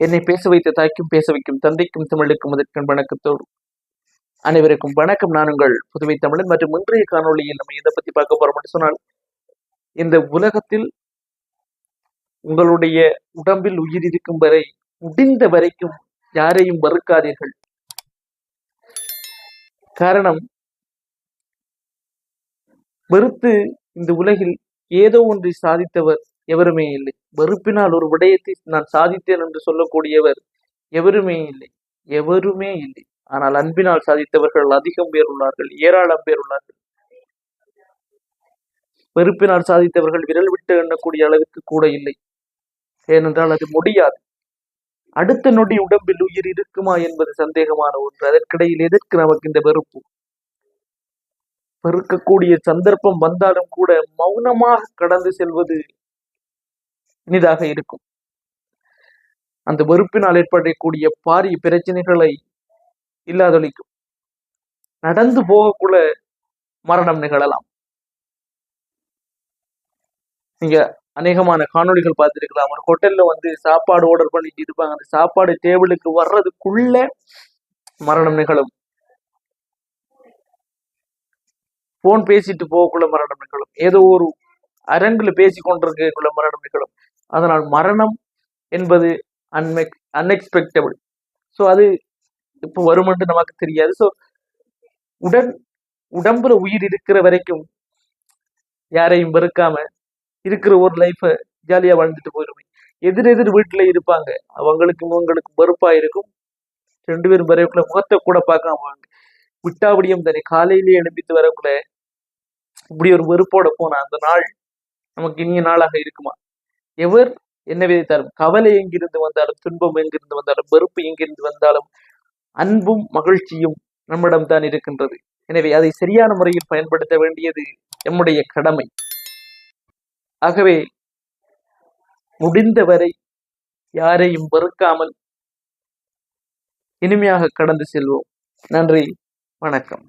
என்னை பேச வைத்த தாய்க்கும் பேச வைக்கும் தந்தைக்கும் தமிழுக்கும் அதற்கும் வணக்கத்தோடு. அனைவருக்கும் வணக்கம். நான் உங்கள் புதுவை தமிழன் மற்றும் இன்றைய காணொளியில் நம்ம எதை பத்தி பார்க்க போறோம் சொன்னால் இந்த உலகத்தில் உங்களுடைய உடம்பில் உயிர் இருக்கும் வரை முடிந்த வரைக்கும் யாரையும் மறுக்காதீர்கள். காரணம் வெறுத்து இந்த உலகில் ஏதோ ஒன்றை சாதித்தவர் எவருமே இல்லை. வெறுப்பினால் ஒரு விடயத்தை நான் சாதித்தேன் என்று சொல்லக்கூடியவர் எவருமே இல்லை. எவருமே இல்லை. ஆனால் அன்பினால் சாதித்தவர்கள் அதிகம் பேர் உள்ளார்கள். ஏராளம் பேர் உள்ளார்கள். வெறுப்பினால் சாதித்தவர்கள் விரல் விட்டு எண்ணக்கூடிய அளவுக்கு கூட இல்லை. ஏனென்றால் அது முடியாது. அடுத்த நொடி உடம்பில் உயிர் இருக்குமா என்பது சந்தேகமான ஒன்று. அதற்கிடையில் எதற்கு நமக்கு இந்த வெறுப்பு? வெறுக்கக்கூடிய சந்தர்ப்பம் வந்தாலும் கூட மௌனமாக கடந்து செல்வது இனிதாக இருக்கும். அந்த வெறுப்பினால் ஏற்படக்கூடிய பாரிய பிரச்சனைகளை இல்லாதொழிக்கும். நடந்து போகக்குள்ள மரணம் நிகழலாம். நீங்க அநேகமான காணொளிகள் பார்த்துருக்கலாம். ஒரு ஹோட்டல்ல வந்து சாப்பாடு ஆர்டர் பண்ணிட்டு இருப்பாங்க. அந்த சாப்பாடு டேபிளுக்கு வர்றதுக்குள்ள மரணம் நிகழும். போன் பேசிட்டு போகக்குள்ள மரணம் நிகழும். ஏதோ ஒரு அரங்குல பேசி கொண்டிருக்கக்குள்ள மரணம் நிகழும். அதனால் மரணம் என்பது அன்மெக் அன்எக்ஸ்பெக்டபிள் ஸோ அது இப்போ வருமென்று நமக்கு தெரியாது. ஸோ உடன் உடம்புல உயிர் இருக்கிற வரைக்கும் யாரையும் வெறுக்காம இருக்கிற ஒரு லைஃப்பை ஜாலியாக வாழ்ந்துட்டு போயிடுமே எதிர் எதிர் வீட்டில் இருப்பாங்க. அவங்களுக்கும் இவங்களுக்கு வெறுப்பாக இருக்கும். ரெண்டு பேரும் வரைக்குள்ள முகத்தை கூட பார்க்காம வாங்க விட்டாபடியும் தானே காலையிலேயே எழுப்பித்து வரக்குள்ள இப்படி ஒரு வெறுப்போட போன அந்த நாள் நமக்கு இனிய நாளாக இருக்குமா? எவர் என்ன விதைத்தாலும் கவலை எங்கிருந்து வந்தாலும் துன்பம் எங்கிருந்து வந்தாலும் வெறுப்பு எங்கிருந்து வந்தாலும் அன்பும் மகிழ்ச்சியும் நம்மிடம் தான் இருக்கின்றது. எனவே அதை சரியான முறையில் பயன்படுத்த வேண்டியது நம்முடைய கடமை. ஆகவே முடிந்தவரை யாரையும் வெறுக்காமல் இனிமையாக கடந்து செல்வோம். நன்றி வணக்கம்.